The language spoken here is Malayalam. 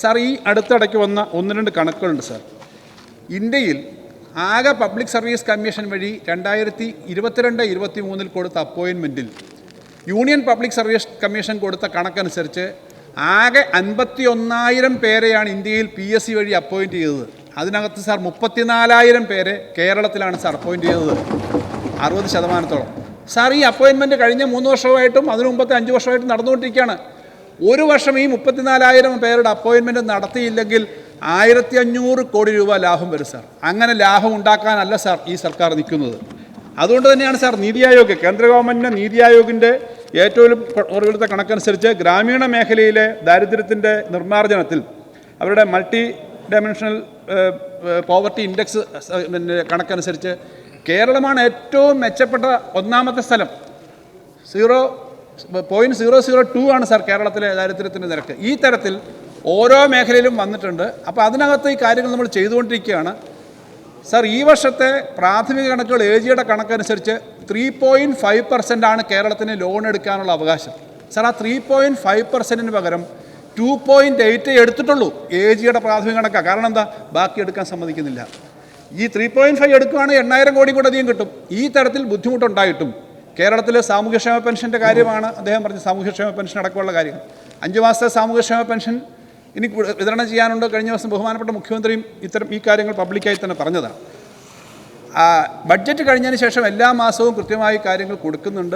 സാർ ഈ അടുത്തിടയ്ക്ക് വന്ന ഒന്ന് രണ്ട് കണക്കുകളുണ്ട് സാർ. ഇന്ത്യയിൽ ആകെ പബ്ലിക് സർവീസ് കമ്മീഷൻ വഴി രണ്ടായിരത്തി ഇരുപത്തിരണ്ട് ഇരുപത്തി മൂന്നിൽ കൊടുത്ത അപ്പോയിൻമെന്റിൽ യൂണിയൻ പബ്ലിക് സർവീസ് കമ്മീഷൻ കൊടുത്ത കണക്കനുസരിച്ച് ആകെ അൻപത്തി ഒന്നായിരം പേരെയാണ് ഇന്ത്യയിൽ പി എസ് സി വഴി അപ്പോയിന്റ് ചെയ്തത്. അതിനകത്ത് സാർ മുപ്പത്തിനാലായിരം പേരെ കേരളത്തിലാണ് സാർ അപ്പോയിന്റ് ചെയ്തത്. അറുപത് ശതമാനത്തോളം. സാർ ഈ അപ്പോയിൻമെന്റ് കഴിഞ്ഞ മൂന്ന് വർഷമായിട്ടും അതിനു മുമ്പത്തെ അഞ്ച് വർഷമായിട്ടും നടന്നുകൊണ്ടിരിക്കുകയാണ്. ഒരു വർഷം ഈ മുപ്പത്തിനാലായിരം പേരുടെ അപ്പോയിൻമെന്റ് നടത്തിയില്ലെങ്കിൽ ആയിരത്തി അഞ്ഞൂറ് കോടി രൂപ ലാഭം വരും സാർ. അങ്ങനെ ലാഭം ഉണ്ടാക്കാനല്ല സാർ ഈ സർക്കാർ നിൽക്കുന്നത്. അതുകൊണ്ട് തന്നെയാണ് സാർ നീതി ആയോഗ് കേന്ദ്ര ഗവൺമെന്റിന്റെ നീതി ആയോഗിന്റെ ഏറ്റവും പുറകിലത്തെ കണക്കനുസരിച്ച് ഗ്രാമീണ മേഖലയിലെ ദാരിദ്ര്യത്തിന്റെ നിർമ്മാർജനത്തിൽ അവരുടെ മൾട്ടി ഡയമെൻഷണൽ പോവർട്ടി ഇൻഡെക്സ് പിന്നെ കണക്കനുസരിച്ച് കേരളമാണ് ഏറ്റവും മെച്ചപ്പെട്ട ഒന്നാമത്തെ സ്ഥലം. Zero point zero zero two ആണ് സാർ കേരളത്തിലെ ദാരിദ്ര്യത്തിന്റെ നിരക്ക്. ഈ തരത്തിൽ ഓരോ മേഖലയിലും വന്നിട്ടുണ്ട്. അപ്പോൾ അതിനകത്ത് ഈ കാര്യങ്ങൾ നമ്മൾ ചെയ്തുകൊണ്ടിരിക്കുകയാണ്. സാർ ഈ വർഷത്തെ പ്രാഥമിക കണക്കുകൾ എ ജിയുടെ കണക്കനുസരിച്ച് ത്രീ പോയിന്റ് ഫൈവ് പെർസെന്റ് ആണ് കേരളത്തിന് ലോൺ എടുക്കാനുള്ള അവകാശം. സാർ ആ ത്രീ പോയിന്റ് ഫൈവ് പെർസെന്റിന് പകരം ടു പോയിന്റ് എയ്റ്റ് എടുത്തിട്ടുള്ളൂ എ ജിയുടെ പ്രാഥമിക കണക്കാണ് കാരണം എന്താ? ബാക്കി എടുക്കാൻ സമ്മതിക്കുന്നില്ല. ഈ ത്രീ പോയിന്റ് ഫൈവ് എടുക്കുകയാണെങ്കിൽ എണ്ണായിരം കോടി കൂടെ അധികം കിട്ടും. ഈ തരത്തിൽ ബുദ്ധിമുട്ടുണ്ടായിട്ടും കേരളത്തിൽ സാമൂഹ്യക്ഷേമ പെൻഷന്റെ കാര്യമാണ് അദ്ദേഹം പറഞ്ഞ സാമൂഹ്യക്ഷേമ പെൻഷൻ അടക്കമുള്ള കാര്യം അഞ്ച് മാസത്തെ സാമൂഹ്യക്ഷേമ പെൻഷൻ ഇനി വിതരണം ചെയ്യാനുണ്ട്. കഴിഞ്ഞ ദിവസം ബഹുമാനപ്പെട്ട മുഖ്യമന്ത്രിയും ഇത്തരം ഈ കാര്യങ്ങൾ പബ്ലിക്കായി തന്നെ പറഞ്ഞതാണ്. ബഡ്ജറ്റ് കഴിഞ്ഞതിന് ശേഷം എല്ലാ മാസവും കൃത്യമായി കാര്യങ്ങൾ കൊടുക്കുന്നുണ്ട്.